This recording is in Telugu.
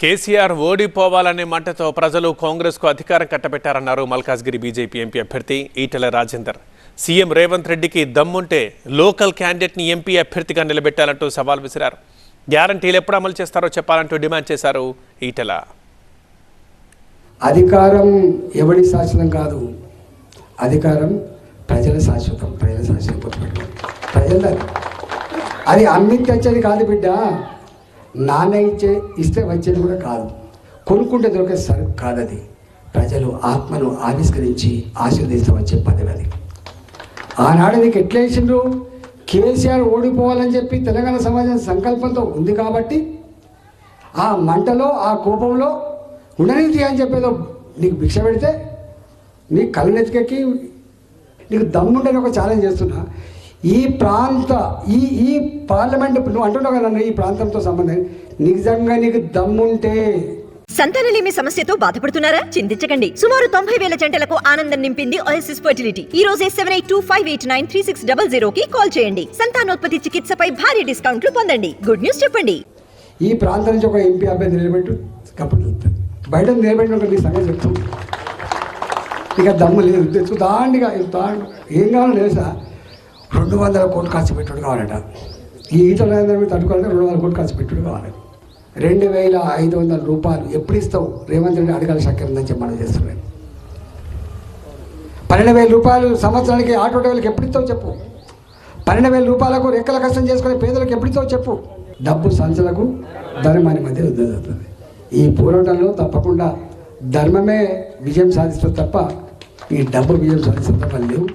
కేసీఆర్ ఓడిపోవాలనే మంటతో ప్రజలు కాంగ్రెస్కు అధికారం కట్టబెట్టారన్నారు మల్కాజ్గిరి బీజేపీ ఎంపీ అభ్యర్థి ఈటెల రాజేందర్. సీఎం రేవంత్ రెడ్డికి దమ్ముంటే లోకల్ క్యాండిడేట్ని ఎంపీ అభ్యర్థిగా నిలబెట్టాలంటూ సవాల్ విసిరారు. గ్యారంటీలు ఎప్పుడు అమలు చేస్తారో చెప్పాలంటూ డిమాండ్ చేశారు ఈటెల. అధికారం ఎవడి శాశ్వతం కాదు. అధికారం ప్రజల శాశ్వతం ప్రజల శాశ్వతం ప్రజల అది అమ్మి తెచ్చేది కాదు బిడ్డ. నాన్న ఇచ్చే ఇస్తే వచ్చేది కూడా కాదు. కొనుక్కుంటే దొరికే సరుకు కాదు అది ప్రజలు ఆత్మను ఆవిష్కరించి ఆశీర్వదిస్తే వచ్చే పదవి అది. ఆనాడు నీకు ఎట్లా వేసిండ్రు కేసీఆర్ ఓడిపోవాలని చెప్పి తెలంగాణ సమాజం సంకల్పంతో ఉంది కాబట్టి ఆ మంటలో ఆ కోపంలో ఉండనీతి అని చెప్పేదో నీకు భిక్ష పెడితే నీ కళ్ళనెతికెక్కి నీకు దమ్ముండని ఒక ఛాలెంజ్ చేస్తున్నా. ఈ ప్రాంత ఈ ఈ పార్లమెంట్ నువ్వు అంటున్నావు కదా ఈ ప్రాంతంతో సంబంధం. నిజంగా నీకు దమ్ముంటే. సంతానలేమి సమస్యతో బాధపడుతున్నారా? చింతించకండి. సుమారు తొంభై వేల జంటలకు ఆనందం నింపింది ఓఎస్ఎస్ ఫర్టిలిటీ ఈ రోజే seven eight two five eight nine three six double zero కి కాల్ చేయండి. సంతానోత్పత్తి చికిత్సపై భారీ డిస్కౌంట్లు పొందండి. గుడ్ న్యూస్ చెప్పండి. ఈ ప్రాంతం నుంచి ఒక ఎంపీ అభ్యర్థి నిలబెట్టు. కప్పుడు బయట నిలబెట్టిన ఒక నీ సంగతి చెప్తాను ఇక దమ్ము లేదు. తెచ్చు దాండిగా దాండు ఏం కావాలో తెలుసా? రెండు వందల కోట్లు ఖర్చు పెట్టుడు కావాలట. ఈ ఈటల రాజేంద్ర మీద తట్టుకోవాలంటే రెండు వందల కోట్లు ఖర్చు పెట్టుడు కావాలి. రెండు వేల ఐదు వందల రూపాయలు ఎప్పుడు ఇస్తావు? రేవంత్ రెడ్డి అడగాలి చక్కెర ఉందని చెప్పి మనం చేస్తున్నాను పన్నెండు వేల రూపాయలు సంవత్సరానికి ఆటో డ్రైవర్లకు ఎప్పుడు ఇస్తావు చెప్పు. పన్నెండు వేల రూపాయలకు రెక్కల కష్టం చేసుకునే పేదలకు ఎప్పుడు ఇస్తావు చెప్పు. డబ్బు సంచలకు ధర్మాన్ని మధ్య యుద్ధం జరుగుతుంది ఈ పోరాటంలో తప్పకుండా ధర్మమే విజయం సాధిస్తుంది తప్ప ఈ డబ్బు విజయం సాధిస్తుంది తప్ప లేవు.